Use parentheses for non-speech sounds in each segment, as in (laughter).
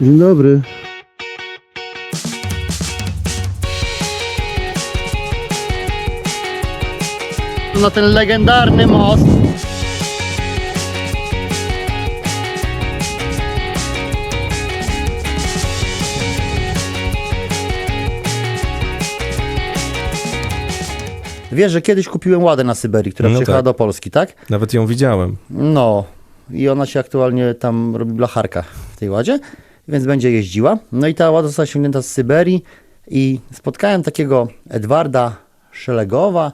Dzień dobry. Na ten legendarny most. Wiesz, że kiedyś kupiłem ładę na Syberii, która No przyjechała tak. do Polski, tak? Nawet ją widziałem. No, i ona się aktualnie tam robi blacharka w tej ładzie, więc będzie jeździła. No i ta łada została ściągnięta z Syberii i spotkałem takiego Edwarda Szelegowa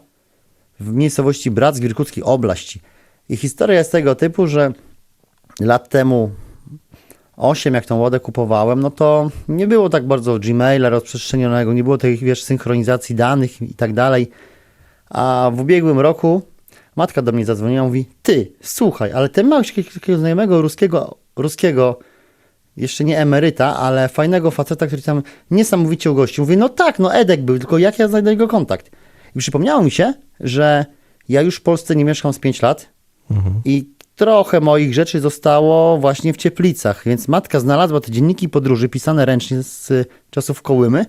w miejscowości Brac w Irkuckiej Oblaści. I historia jest tego typu, że lat temu 8, jak tą ładę kupowałem, no to nie było tak bardzo Gmaila rozprzestrzenionego, nie było tej, wiesz, synchronizacji danych i tak dalej. A w ubiegłym roku matka do mnie zadzwoniła, mówi, ty, słuchaj, ale ty masz takiego znajomego ruskiego, ruskiego, jeszcze nie emeryta, ale fajnego faceta, który tam niesamowicie ugościł. Mówi, no tak, no Edek był, tylko jak ja znajdę jego kontakt? I przypomniało mi się, że ja już w Polsce nie mieszkam z 5 lat i trochę moich rzeczy zostało właśnie w Cieplicach, więc matka znalazła te dzienniki podróży pisane ręcznie z czasów Kołymy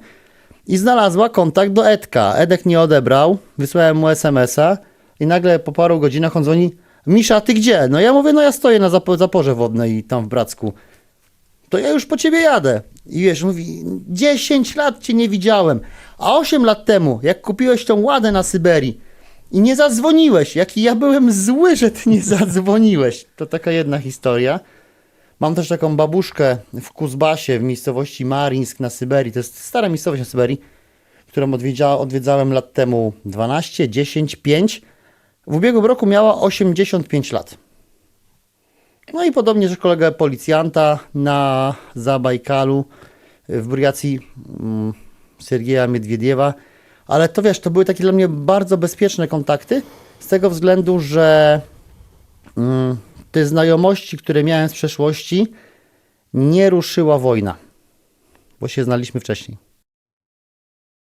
i znalazła kontakt do Edka. Edek nie odebrał, wysłałem mu SMS-a i nagle po paru godzinach on dzwoni Misza, ty gdzie? No ja mówię, no ja stoję na zapo- zaporze wodnej tam w Bracku. To ja już po ciebie jadę. I wiesz, mówi, 10 lat cię nie widziałem, a 8 lat temu, jak kupiłeś tą ładę na Syberii i nie zadzwoniłeś, jaki ja byłem zły, że ty nie (laughs) zadzwoniłeś. To taka jedna historia. Mam też taką babuszkę w Kuzbasie, w miejscowości Marinsk na Syberii. To jest stara miejscowość na Syberii, którą odwiedza, odwiedzałem lat temu 12, 10, 5. W ubiegłym roku miała 85 lat. No i podobnie, że kolega policjanta na Zabajkalu w Burjacji mm, Sergieja Miedwiediewa. Ale to wiesz, to były takie dla mnie bardzo bezpieczne kontakty, z tego względu, że mm, te znajomości, które miałem z przeszłości, nie ruszyła wojna, bo się znaliśmy wcześniej.